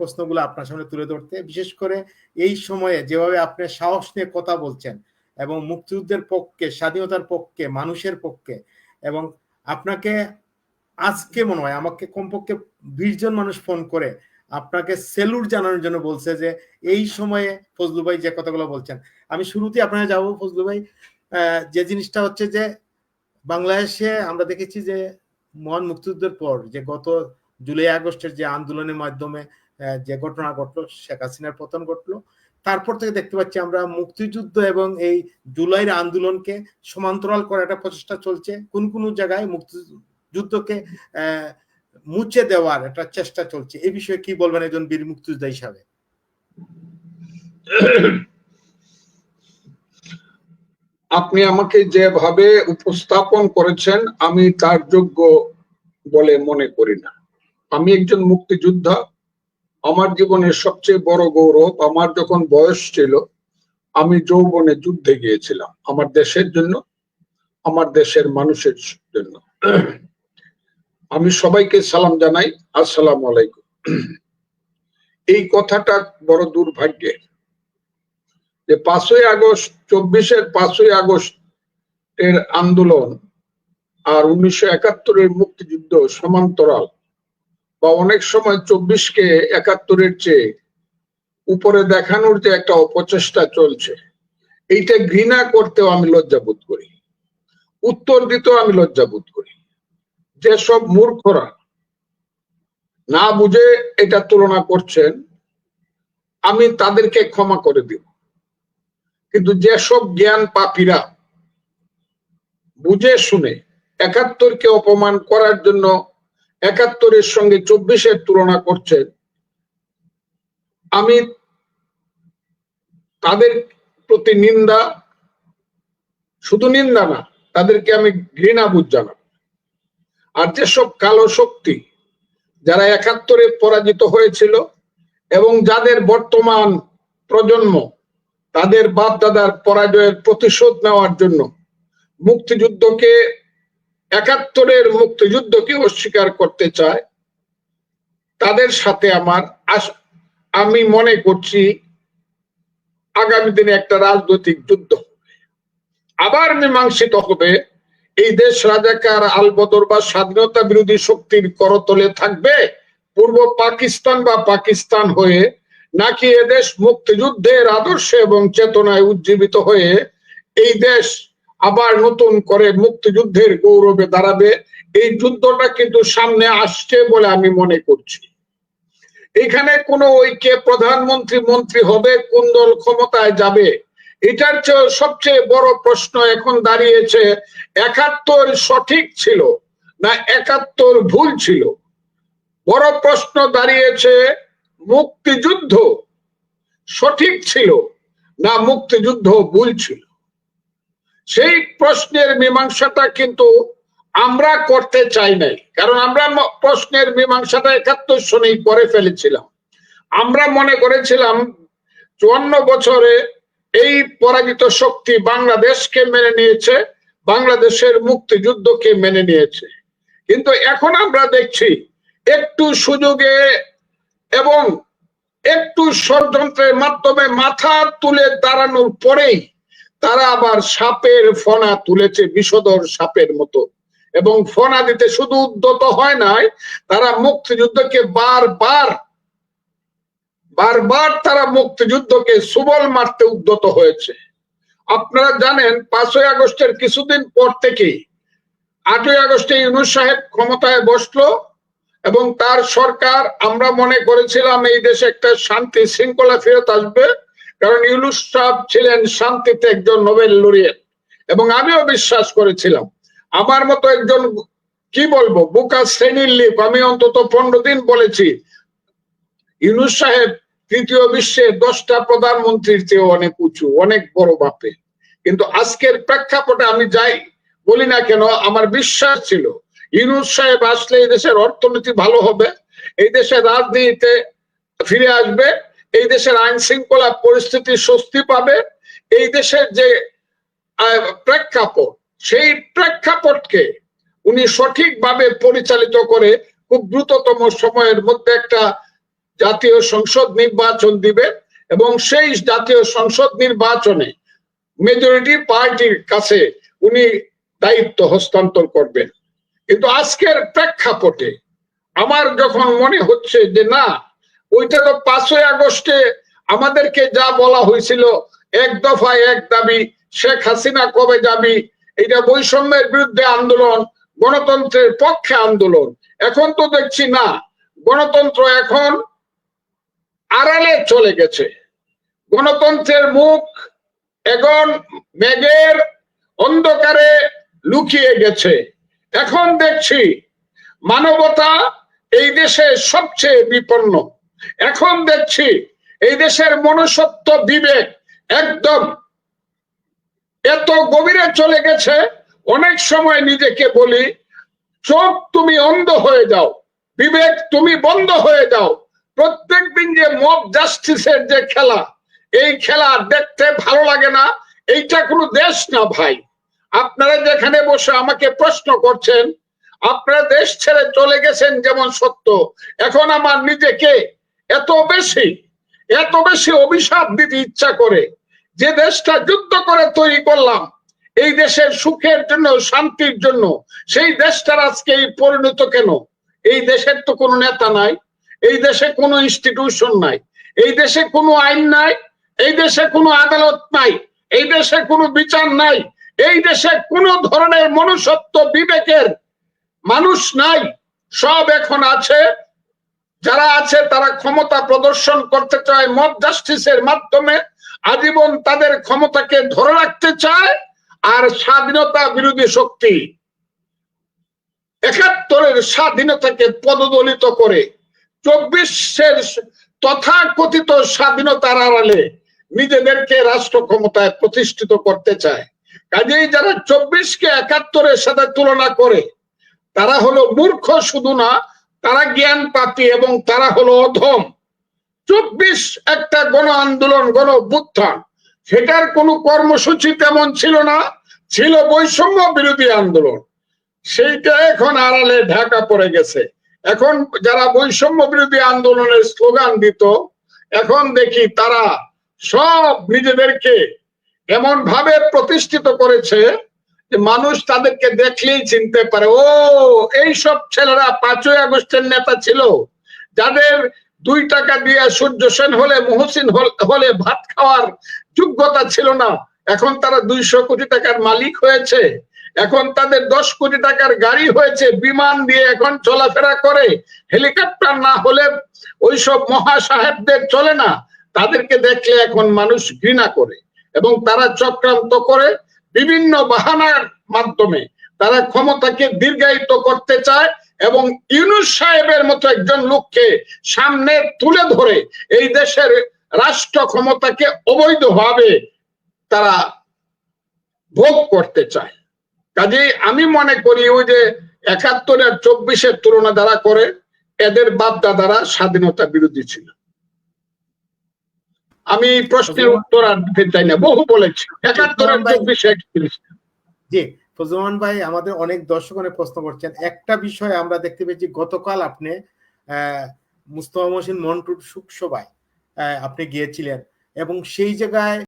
প্রশ্নগুলো আপনার সামনে তুলে ধরতে। বিশেষ করে এই সময়ে যেভাবে আপনি সাহস নিয়ে কথা বলছেন এবং মুক্তিযুদ্ধের পক্ষে, স্বাধীনতার পক্ষে, মানুষের পক্ষে এবং আপনাকে আজকে মনে হয় আমাকে কমপক্ষে বিশ জন মানুষ ফোন করে আপনাকে সেলুট জানানোর জন্য বলছে যে, এই সময়ে ফজলু ভাই যে কথাগুলো বলছেন। আমি শুরুতে আপনারা যাব ফজলু ভাই যে জিনিসটা হচ্ছে যে বাংলাদেশে আমরা দেখেছি যে মহান মুক্তিযুদ্ধের পর যে গত জুলাই আগস্টের যে আন্দোলনের মাধ্যমে যে ঘটনা ঘটলো, শেখ হাসিনার পতন ঘটলো। তারপর থেকে দেখতে পাচ্ছি আমরা মুক্তিযুদ্ধ এবং এই জুলাইয়ের আন্দোলনকে সমান্তরাল করার একটা প্রচেষ্টা চলছে। কোন কোন জায়গায় মুক্তিযুদ্ধকে মুছে দেওয়ার একটা চেষ্টা চলছে। এই বিষয়ে কি বলবেন একজন বীর মুক্তিযোদ্ধা হিসাবে? আপনি আমাকে যেভাবে উপস্থাপন করেছেন, আমি তার যোগ্য বলে মনে করি না। আমি একজন মুক্তিযোদ্ধা আমার জীবনের সবচেয়ে বড় গৌরব, আমার যখন বয়স ছিল, আমি যৌবনে যুদ্ধে গিয়েছিলাম, আমার দেশের জন্য, আমার দেশের মানুষের জন্য। আমি সবাইকে সালাম জানাই, আসসালাম আলাইকুম। এই কথাটা বড় দুর্ভাগ্যের। যে পাঁচই আগস্ট, চব্বিশের পাঁচই আগস্ট এর আন্দোলন আর উনিশশো একাত্তরের মুক্তিযুদ্ধ সমান্তরাল বা অনেক সময় চব্বিশকে একাত্তরের চেয়ে উপরে দেখানোর যে একটা অপচেষ্টা চলছে, এইটা ঘৃণা করতেও আমি লজ্জাবোধ করি। উত্তর দিতেও আমি লজ্জাবোধ করি। যেসব মূর্খরা না বুঝে এটা তুলনা করছেন, আমি তাদেরকে ক্ষমা করে দিব। কিন্তু যেসব জ্ঞান পাপীরা বুঝে শুনে একাত্তরকে অপমান করার জন্য একাত্তরের সঙ্গে চব্বিশের তুলনা করছেন আমি তাদের প্রতি নিন্দা, শুধু নিন্দা না, তাদেরকে আমি ঘৃণা বুঝ জানাব আর যেসব কালো শক্তি যারা একাত্তরে পরাজিত হয়েছিল এবং যাদের বর্তমান প্রজন্ম তাদের বাপ দাদার পরাজয়ের প্রতিশোধ নেওয়ার জন্য মুক্তিযুদ্ধকে একাত্তরের মুক্তিযুদ্ধকে অস্বীকার করতে চায়? তাদের সাথে আমার আমি মনে করছি আগামী দিনে একটা রাজনৈতিক যুদ্ধ আবার মীমাংসিত হবে। এই দেশ রাজাকার আলবদর বা স্বাধীনতা বিরোধী শক্তির করতলে থাকবে। পূর্ব পাকিস্তান বা পাকিস্তান হয়ে নাকি এদেশ মুক্তিযুদ্ধের আদর্শে এবং চেতনায় উজ্জীবিত হয়ে এই দেশ আবার নতুন করে মুক্তিযুদ্ধের গৌরবে দাঁড়াবে। এই যুদ্ধটা কিন্তু সামনে আসছে বলে আমি মনে করছি। এখানে কোনো কে প্রধানমন্ত্রী, মন্ত্রী হবে, কোন দল ক্ষমতায় যাবে, এটার সবচেয়ে বড় প্রশ্ন এখন দাঁড়িয়েছে, একাত্তর সঠিক ছিল না একাত্তর ভুল ছিল? বড় প্রশ্ন দাঁড়িয়েছে, মুক্তিযুদ্ধ সঠিক ছিল না মুক্তিযুদ্ধ ভুল ছিল? সেই প্রশ্নের মীমাংসাটা কিন্তু আমরা করতে চাই নাই। কারণ আমরা প্রশ্নের মীমাংসাটা একাত্তর সনেই করে ফেলেছিলাম। আমরা মনে করেছিলাম চুয়ান্ন বছরে এই পরাজিত শক্তি বাংলাদেশকে মেনে নিয়েছে, বাংলাদেশের মুক্তিযুদ্ধকে মেনে নিয়েছে। কিন্তু এখন আমরা দেখছি একটু সুযোগে এবং একটু ষড়যন্ত্রের মাধ্যমে মাথা তুলে দাঁড়ানোর পরেই তারা আবার সাপের ফনা তুলেছে বিষধর সাপের মতো। এবং ফনা দিতে শুধু উদ্যত হয় নাই, তারা মুক্তিযুদ্ধকে বারবার বারবার তারা মুক্তিযুদ্ধকে সুবল মারতে উদ্যত হয়েছে। আপনারা জানেন, পাঁচই আগস্টের কিছুদিন পর থেকেই, আটই আগস্টে ইউনুস সাহেব ক্ষমতায় বসল এবং তার সরকার, আমরা মনে করেছিলাম এই দেশে একটা শান্তি শৃঙ্খলা ফেরত আসবে কারণ ইউনুস সাহেব ছিলেন শান্তিতে একজন নোবেল লরিয়েট। এবং আমিও বিশ্বাস করেছিলাম। আমার মতো একজন, কি বলব, বুকা শ্রেণির লিপ আমি অন্তত পনেরো দিন বলেছি, ইউনুস সাহেব তৃতীয় বিশ্বে দশটা প্রধানমন্ত্রীর চেয়ে অনেক উঁচু, অনেক বড় বাপে। কিন্তু আজকের প্রেক্ষাপটে আমি যাই, বলি না কেন, আমার বিশ্বাস ছিল, ইউনুস সাহেব আসলে এই দেশের অর্থনীতি ভালো হবে, এই দেশের রাজনীতিতে ফিরে আসবে এই দেশের আইন শৃঙ্খলা পরিস্থিতি স্বস্তি পাবে। এই দেশের যে প্রেক্ষাপট, সেই প্রেক্ষাপটকে উনি সঠিকভাবে পরিচালিত করে খুব দ্রুততম সময়ের মধ্যে একটা জাতীয় সংসদ নির্বাচন দিবে এবং সেই জাতীয় সংসদ নির্বাচনে মেজরিটি পার্টির কাছে উনি দায়িত্ব হস্তান্তর করবেন। কিন্তু আজকের প্রেক্ষাপটে আমার যখন মনে হচ্ছে যে না ওইটা তো পাঁচই আগস্টে আমাদেরকে যা বলা হয়েছিল, এক দফায় এক দাবি, শেখ হাসিনা কবে যাবি? এটা বৈষম্যের বিরুদ্ধে আন্দোলন, গণতন্ত্রের পক্ষে আন্দোলন। এখন তো দেখছি না, গণতন্ত্র এখন আড়ালে চলে গেছে। গণতন্ত্রের মুখ এখন মেঘের অন্ধকারে লুকিয়ে গেছে। এখন দেখছি মানবতা এই দেশে সবচেয়ে বিপন্ন। এখন দেখছি এই দেশের মনুষ্যত্ব বিবেক একদম এত গভীরে চলে গেছে। অনেক সময় নিজেকে বলি, চোখ তুমি অন্ধ হয়ে যাও, বিবেক তুমি বন্ধ হয়ে যাও। প্রত্যেক দিন যে মব জাস্টিসের যে খেলা, এই খেলা দেখতে ভালো লাগে না। এইটা কোনো দেশ না ভাই। আপনারা যেখানে বসে আমাকে প্রশ্ন করছেন, আপনারা দেশ ছেড়ে চলে গেছেন যেমন সত্য। এখন আমার নিজেকে এত বেশি এত বেশি অভিশাপ দিতে ইচ্ছা করে যে দেশটা যুদ্ধ করে তৈরি করলাম, এই দেশের সুখের জন্য, শান্তির জন্য, সেই দেশটার আজকে এই পরিণত কেন? এই দেশের তো কোনো নেতা নাই, এই দেশে কোনো ইনস্টিটিউশন নাই, এই দেশে কোনো আইন নাই, এই দেশে কোনো আদালত নাই, এই দেশে কোনো বিচার নাই, এই দেশে কোনো ধরনের মনুষ্যত্ব বিবেকের মানুষ নাই, সব এখন আছে যারা আছে, তারা ক্ষমতা প্রদর্শন করতে চায়, মব জাস্টিসের মাধ্যমে আজীবন তাদের ক্ষমতাকে ধরে রাখতে চায় আর স্বাধীনতা বিরোধী শক্তি একাত্তরের স্বাধীনতাকে পদদলিত করে চব্বিশের তথাকথিত স্বাধীনতার আড়ালে নিজেদেরকে রাষ্ট্র ক্ষমতায় প্রতিষ্ঠিত করতে চায়। কাজেই যারা চব্বিশকে একাত্তরের সাথে তুলনা করে, তারা হলো মূর্খ শুধু না তারা জ্ঞান পাতি এবং তারা হলো অধম। চব্বিশ একটা গণ আন্দোলন গণ অভ্যুত্থান সেটার কোনো কর্মসূচি তেমন ছিল না, ছিল বৈষম্য বিরোধী আন্দোলন। সেইটা এখন আড়ালে ঢাকা পড়ে গেছে। এখন যারা বৈষম্য বিরোধী আন্দোলনের স্লোগান দিত, এখন দেখি তারা সব নিজেদেরকে এমন ভাবে প্রতিষ্ঠিত করেছে মানুষ তাদেরকে দেখলেই চিনতে পারে। ও এই সব ছেলেরা পাঁচই আগস্টের নেতা ছিল। যাদের দুই টাকা দিয়ে সূর্য সেন হলে, মহসিন হলে ভাত খাওয়ার যোগ্যতা ছিল না। এখন তারা দুইশো কোটি টাকার মালিক হয়েছে। এখন তাদের দশ কোটি টাকার গাড়ি হয়েছে, বিমান দিয়ে এখন চলাফেরা করে। হেলিকপ্টার না হলে ওইসব মহা সাহেবদের চলে না। তাদেরকে দেখলে এখন মানুষ ঘৃণা করে এবং তারা চক্রান্ত করে। বিভিন্ন বাহানার মাধ্যমে তারা ক্ষমতাকে দীর্ঘায়িত করতে চায় এবং ইউনুস সাহেবের মতো একজন লোককে সামনে তুলে ধরে এই দেশের রাষ্ট্র ক্ষমতাকে অবৈধভাবে তারা ভোগ করতে চায়। কাজেই আমি মনে করি ওই যে একাত্তরের চব্বিশের তুলনা যারা করে, এদের বাপ দাদারা স্বাধীনতা বিরোধী ছিল। আমি প্রশ্নের উত্তর আর দিতে চাই না। বহু বলেছি। একাত্তরের চব্বিশে জি ফজলমান ভাই আমাদের অনেক দর্শক অনেক প্রশ্ন করছেন। একটা বিষয় আমরা দেখতে পেয়েছি গতকাল আপনি আহ মুস্তফা মহসিন মন্টুর সুখ সভায় আপনি গিয়েছিলেন এবং সেই জায়গায়